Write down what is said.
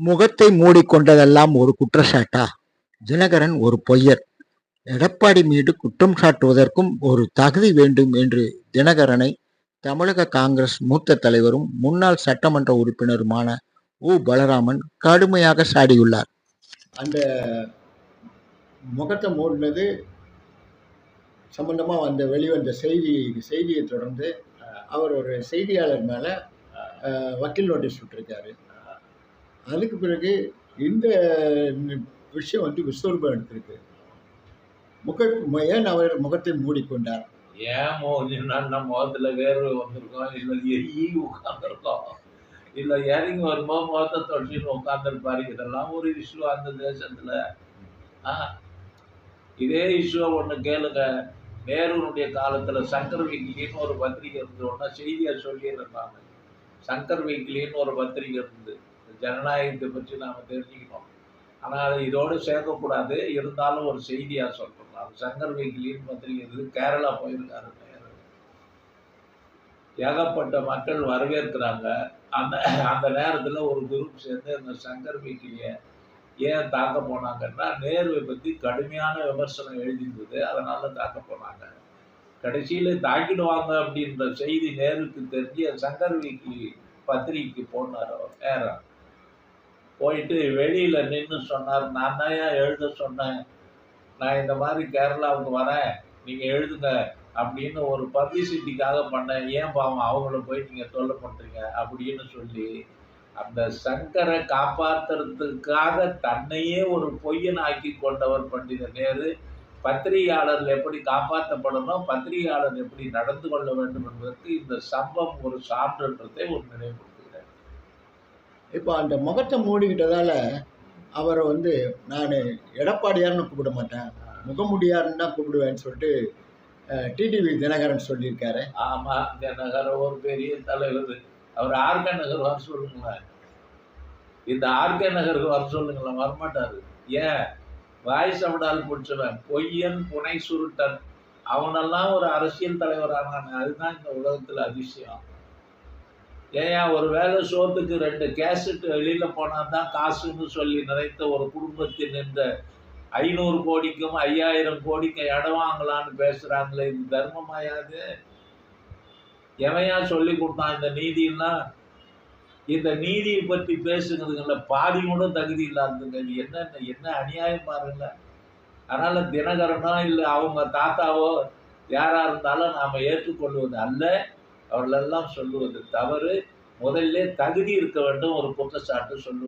முகத்தை மூடிக்கொண்டதெல்லாம் ஒரு குற்றச்சாட்டா? தினகரன் ஒரு பொய்யர். எடப்பாடி மீது குற்றம் சாட்டுவதற்கும் ஒரு தகுதி வேண்டும் என்று தினகரனை தமிழக காங்கிரஸ் மூத்த தலைவரும் முன்னாள் சட்டமன்ற உறுப்பினருமான உ. பலராமன் கடுமையாக சாடியுள்ளார். அந்த முகத்தை மூடினது சம்பந்தமாக வந்த வெளிவந்த செய்தி செய்தியை தொடர்ந்து அஹ், அவர் ஒரு செய்தியாளர் மேலே வக்கீல் நோட்டீஸ் விட்டுருக்காரு. அதுக்கு பிறகு இந்த விஷயம் வந்து விஸ்வரூபம் எடுத்திருக்கு. முக ஏன் அவர் முகத்தை மூடிக்கொண்டார்? ஏமோ நம்ம முகத்துல வேர்வை வந்திருக்கோம் இல்லை எரி உட்காந்துருக்கோம் இல்லை இறங்கி வரும்போது முகத்தை தொடச்சின்னு உட்காந்துருப்பாரு இதெல்லாம் ஒரு இஷ்யூ அந்த தேசத்துல. ஆ? இதே இஷ்யூவை ஒன்று கேளுங்க. நேருனுடைய காலத்தில் சங்கர் வீக்லின்னு ஒரு பத்திரிகை இருந்து ஒன்றா செய்தியா சொல்லியிருந்தாங்க. சங்கர் வீக்லின்னு ஒரு பத்திரிகை இருந்து ஜனநாயகத்தை பற்றி நாம தெரிஞ்சுக்கணும். ஆனால் இதோடு சேர்க்கக்கூடாது. இருந்தாலும் ஒரு செய்தியாக சொல்கிறோம் அது சங்கர் வீக்லின்னு பத்திரிகை கேரளா போயிருக்காரு நேரு. ஏகப்பட்ட மக்கள் வரவேற்கிறாங்க. அந்த அந்த நேரத்தில் ஒரு குரூப் சேர்ந்து இந்த சங்கர் வீக்லியை ஏன் தாக்க போனாங்கன்னா நேருவை பற்றி கடுமையான விமர்சனம் எழுதியிருந்தது. அதனால தாக்க போனாங்க. கடைசியில் தாக்கிடுவாங்க அப்படின்ற செய்தி நேருக்கு தெரிஞ்சு சங்கர் வீக்லி பத்திரிகைக்கு போனார் அவர் நேரம் போயிட்டு வெளியில் நின்று சொன்னார். நான் தான் எழுத சொன்னேன். நான் இந்த மாதிரி கேரளாவுக்கு வரேன். நீங்கள் எழுதுங்க அப்படின்னு ஒரு பப்ளிசிட்டிக்காக பண்ணேன். ஏன் பாவம் அவங்கள போய் நீங்கள் தொல்லை பண்ணுறீங்க அப்படின்னு சொல்லி அந்த சங்கரை காப்பாற்றுறதுக்காக தன்னையே ஒரு பொய்யன் ஆக்கி கொண்டவர் பண்டித நேரு பத்திரிகையாளர்கள் எப்படி காப்பாற்றப்படணும் பத்திரிகையாளர் எப்படி நடந்து கொள்ள வேண்டும் என்பதற்கு இந்த சம்பவம் ஒரு சான்றுன்றதை ஒரு நினைவு இப்போ அந்த முகத்தை மூடிக்கிட்டதால அவரை வந்து நான் எடப்பாடியார்னு கூப்பிட மாட்டேன். முகமுடியார்னு தான் கூப்பிடுவேன்னு சொல்லிட்டு டிடிவி தினகரன் சொல்லியிருக்காரு. ஆமாம் தினகரன் ஒரு பெரிய தலைவர். அவர் ஆர்கே நகர் வர சொல்லுங்களேன். இந்த ஆர்கே நகருக்கு வர சொல்லுங்களேன் வரமாட்டார். ஏன்? வாய் சவடால் பிடிச்சவன் பொய்யன் புனை சுருட்டன். அவனெல்லாம் ஒரு அரசியல் தலைவரானான். அதுதான் இந்த உலகத்தில் அதிசயம். ஏன் ஒரு வேலை சோத்துக்கு ரெண்டு கேசட் வெளியில் போனால் தான் காசுன்னு சொல்லி நினைத்த ஒரு குடும்பத்தின் இந்த ஐநூறு கோடிக்கும் ஐயாயிரம் கோடிக்கும் இடம் வாங்கலான்னு பேசுகிறாங்களே இது தர்மமாயாது எவையா சொல்லி கொடுத்தான் இந்த நீதியெல்லாம் இந்த நீதியை பற்றி பேசுகிறதுங்கள பாதி கூட தகுதி இல்லாதுங்க இது என்ன என்ன அநியாயம் பாருங்க. அதனால் தினகரனோ இல்லை அவங்க தாத்தாவோ யாராக இருந்தாலும் நாம் ஏற்றுக்கொள்வது அல்ல. அவர்களெல்லாம் சொல்லுவது தவறு. முதல்ல தகுதி இருக்க வேண்டும் ஒரு குற்றச்சாட்டு சொல்லுவது